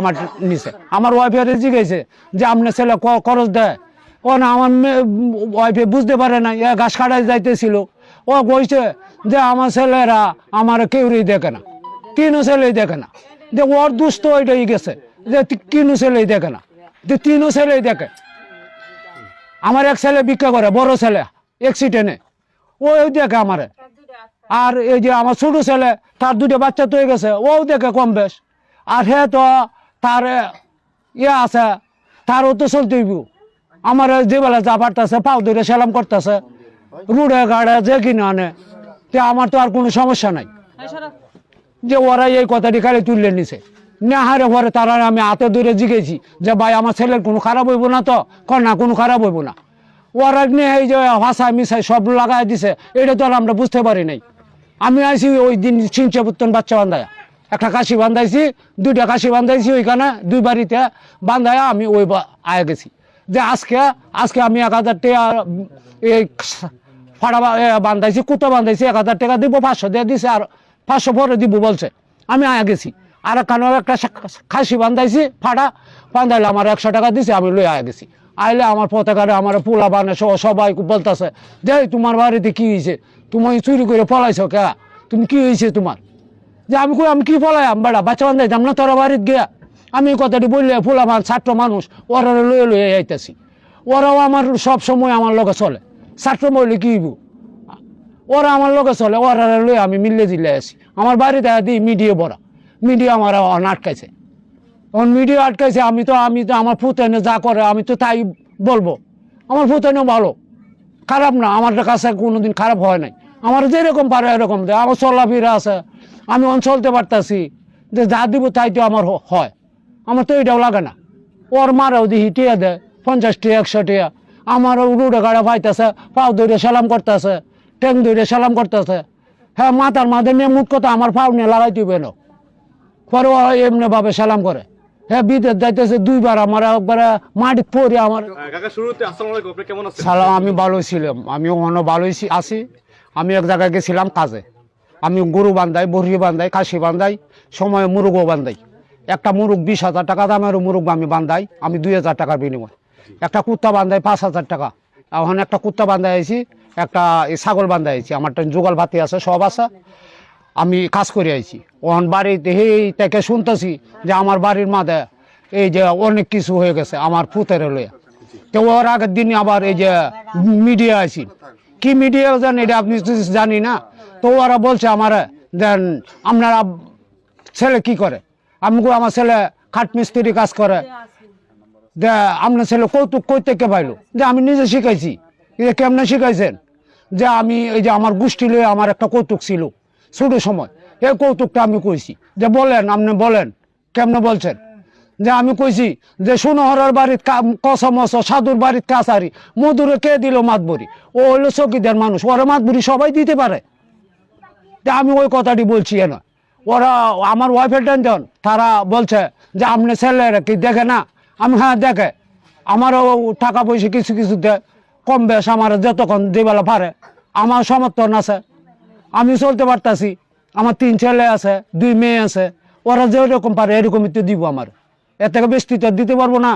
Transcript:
আমার নিচে আমার ওয়াইফের জিজ্ঞেসে যে আপনার ছেলে খরচ দেয়? ও না, আমার ওয়াইফে বুঝতে পারে না এ ঘাস কাটাই যাইতেছিল। ও কইছে যে, আমার ছেলেরা আমার কেউই দেখে না, তিনও ছেলেই দেখে না। যে, ওর দুস্থ ওইটাই গেছে, যে তিনও ছেলেই দেখে না, যে, তিনও ছেলেই দেখে। আমার এক ছেলে ভিক্ষা করে, বড় ছেলে অ্যাক্সিডেন্টে ও দেখে আমারে। আর এই যে আমার ছোট ছেলে, তার দুটো বাচ্চা তো হয়ে গেছে ও দেখে কম বেশ। আর হে তো তার ইয়ে আছে তারও তো চলতেই আমার যে বেলা যা পারতেছে পাও ধরে সেলাম করতেছে। রুড়ে গাড়ে যে কিনে আনে তে আমার তো আর কোনো সমস্যা নাই। যে ওরা এই কথাটি খালি তুললে নিছে। না হারে পরে তারা আমি হাতে ধরে জিগেছি যে ভাই আমার ছেলের কোনো খারাপ হইব না তো না কোনো খারাপ হইব না। ওরা নিয়ে এই যে ভাষা মিশাই সব লাগাই দিছে এটা তো আর আমরা বুঝতে পারি নাই। আমি আইসি ওই দিন চিনচে পুত্তন বাচ্চা বান্ধায়া। একটা কাশি বান্ধাইছি, দুইটা কাশি বান্ধাইছি ওইখানে, দুই বাড়িতে বান্ধায়া আমি ওই আয়া গেছি। যে আজকে আজকে আমি এক হাজার টাকা এই ফাড়া বান্ধাইছি কুতো বান্ধাইছি, এক হাজার টাকা দিব, পাঁচশো দিয়ে দিছে, আর পাঁচশো পরে দিব বলছে। আমি আয়া গেছি। আর কানো একটা খাসি বান্ধাইছি, ফাড়া, বান্ধাইলে আমার একশো টাকা দিছে, আমি লই আয়া গেছি। আইলে আমার পতাকারে আমার পোলা বানে সবাই বলতেছে, যে তোমার বাড়িতে কি হয়েছে তুমি চুরি করে পলাইছো কে? তুমি কি হয়েছে তোমার? যে আমি কই, আমি কি পলাইম বেড়া বাচ্চা বান্ধাইতাম না, তোর বাড়িতে গিয়া। আমি কথাটি বললে ফুলা মান ছাত্র মানুষ ওরা লয়ে লয়ে আইতেছি। ওরাও আমার সব সময় আমার লগে চলে। ছাত্র মহিলে কি ওরা আমার লগে চলে ওরা লয়ে আমি মিললে দিলে আসি আমার বাড়িতে দিই মিডিয়া বড়া মিডিয়া আমার অন আটকাইছে। তখন মিডিয়া আটকাইছে, আমি তো আমি তো, আমার ফুতেনে যা করে, আমি তো তাই বলব। আমার ফুতেনে ভালো। খারাপ না, আমার কাছে কোনোদিন খারাপ হয় নাই। আমার যেরকম পারে এরকম দেয়। আমার চলাফেরা আছে। আমি অন চলতে পারতাছি যে যা দিব তাই তো আমার হয়। আমার তো এটাও লাগে না। ওর মারাও দিহি টিয়া দেয় পঞ্চাশ টিয়া একশো টিয়া। আমারও রুডে গাড়া পাইতেছে পাও ধরে সালাম করতেছে ট্যাং ধরে সালাম করতেছে। হ্যাঁ মাথার মাঝে নিয়ে মুখ কথা আমার পাও নিয়ে লাগাই দিবে না। পরে ও এমনি ভাবে সালাম করে। হ্যাঁ বিদেশ যাইতেছে দুইবার আমার একবার মাটি পরে আমার। হ্যাঁ, সালাম আমি ভালোই ছিলাম। আমি ওখানে ভালোই আছি। আমি এক জায়গায় গেছিলাম কাজে। আমি গরু বান্ধাই, বড়ি বান্ধাই কাশি বান্ধাই, সময় মুরগও বান্ধাই। একটা মুরগ বিশ হাজার টাকা দামের মুরগ আমি বান্ধাই, আমি দুই হাজার টাকার বিনিময়। একটা কুত্তা বান্ধাই পাঁচ হাজার টাকা। এখন একটা কুত্তা বান্ধাই আইছি, একটা ছাগল বান্ধাই আইছি, আমার তো যুগল ভাতি আছে, সব আছে। আমি কাজ করে আইছি। ওখান বাড়িতে হেই তাকে শুনতেছি যে আমার বাড়ির মাঝে এই যে অনেক কিছু হয়ে গেছে আমার পুতের লইয়া তো ওর আগের দিন আবার এই যে মিডিয়া আইছি। কি মিডিয়া জানি এটা আপনি জানি না? তো ওরা বলছে আমার, দেন আপনারা ছেলে কি করে? আমি আমার ছেলে খাট মিস্ত্রি কাজ করে। যে আপনার ছেলে কৌতুক কই থেকে পাইলো? যে আমি নিজে শিখাইছি। যে কেমনে শিখাইছেন? যে আমি এই যে আমার গোষ্ঠী লয়ে আমার একটা কৌতুক ছিল ছোট সময়, এই কৌতুকটা আমি কইছি। যে বলেন, আপনি বলেন, কেমনে বলছেন? যে আমি কইছি যে সুনহরের বাড়ির কসমস সাধুর বাড়ির কাছারি, মধুরে কে দিল মাতবরি? ও হলো চকিদার মানুষ, ওরা মাতবরি সবাই দিতে পারে। তা আমি ওই কথাটি বলছি না ওরা আমার ওয়াইফের টেনশন তারা বলছে যে, আপনি ছেলেরা কি দেখে না? আমি হ্যাঁ দেখে। আমারও টাকা পয়সা কিছু কিছু দেয় কম বেশ, আমার যতক্ষণ যেবেলা পারে, আমার সমর্থন আছে। আমি চলতে পারতাছি। আমার তিন ছেলে আছে, দুই মেয়ে আছে। ওরা যেরকম পারে, এরকমই তো দিব আমার। এর থেকে বেশি তো দিতে পারব না।